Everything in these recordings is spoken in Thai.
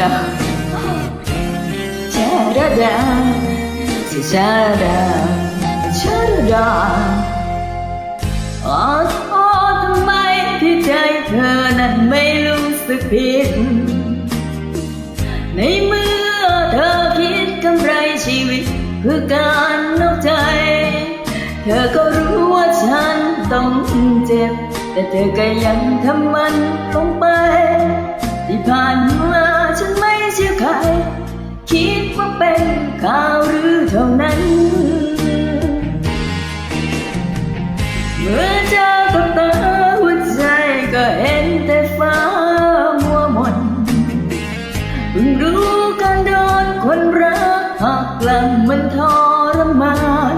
ดาชาดาดาชาดาชาดาขอโทษทำไมที่ใจเธอนั้นไม่รู้สึกผิด ในเมื่อเธอคิดกำไรชีวิตเพื่อการนอกใจ เธอก็รู้ว่าฉันต้องเจ็บ แต่เธอก็ยังทำมันลงไป ที่ผ่านมาฉันไม่เชื่อใคร คิดว่าเป็นข่าวหรือเท่านั้น เมื่อเจอกับตาหัวใจก็เห็นแต่ฟ้ามัวมนเพิ่งรู้การโดนคนรักหักหลังมันทรมาน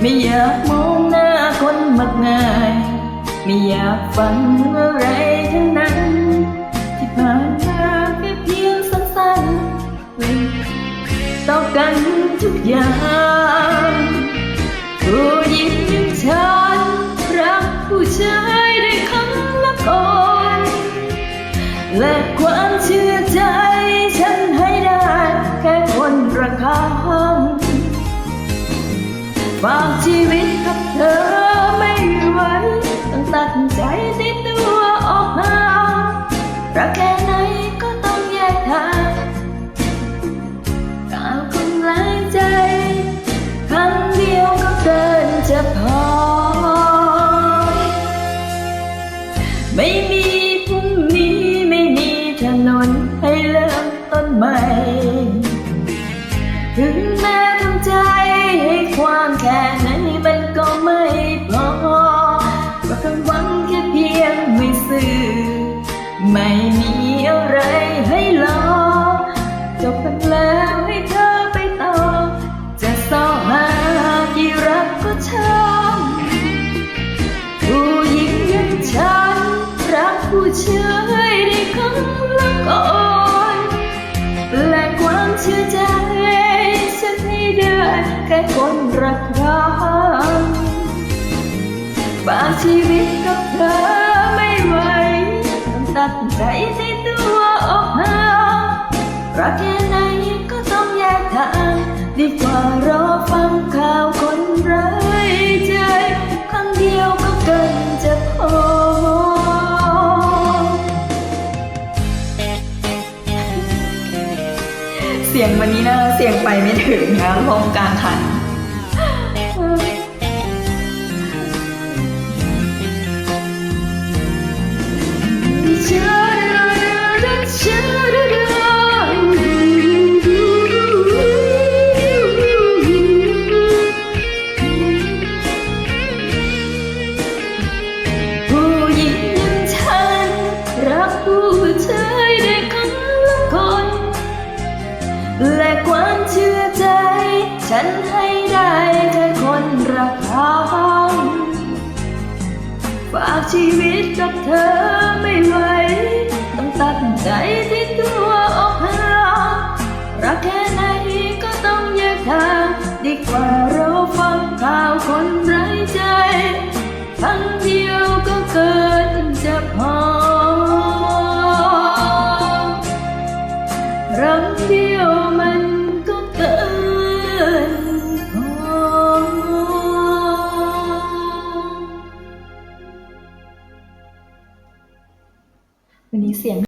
ไม่อยากมองหน้าคนมักง่าย ไม่อยากฟังอะไรทั้ง ต่อกันทุกอย่างผู้หญิงอย่างฉันรักผู้ชายได้ครั้งละคนและความเชื่อใจฉันให้ได้แค่คนประคองฝากชีวิตกับเธอไม่ไหวต้องตัดใจติดตัวออกห่ารักแค่ไหน ไม่มีพรุ่งนี้ไม่มีถนนให้เริ่มต้นใหม่ ถึงแม้ทำใจให้ความแค่ไหนมันก็ไม่พอเพราะคำหวังแค่เพียงไม่ซื่อไม่มี อ่อนและความเชื่อใจฉันให้ได้แค่คนรักเราบางชีวิตกับเธอไม่ไหวต้องตัดใจในตัวออกห่ารักแค่ไหนก็ต้องแยกทางดีกว่ารอฟัง สียงวันนี้นะเสียงไปไม่ถึงนะลงกลางคันผู้หญิงอย่างฉันรักผู้ชาย ฉันให้ได้แค่คนรักเขาฝากชีวิตกับเธอไม่ไหว ต้องตัดใจที่ตัว วันนี้เสียง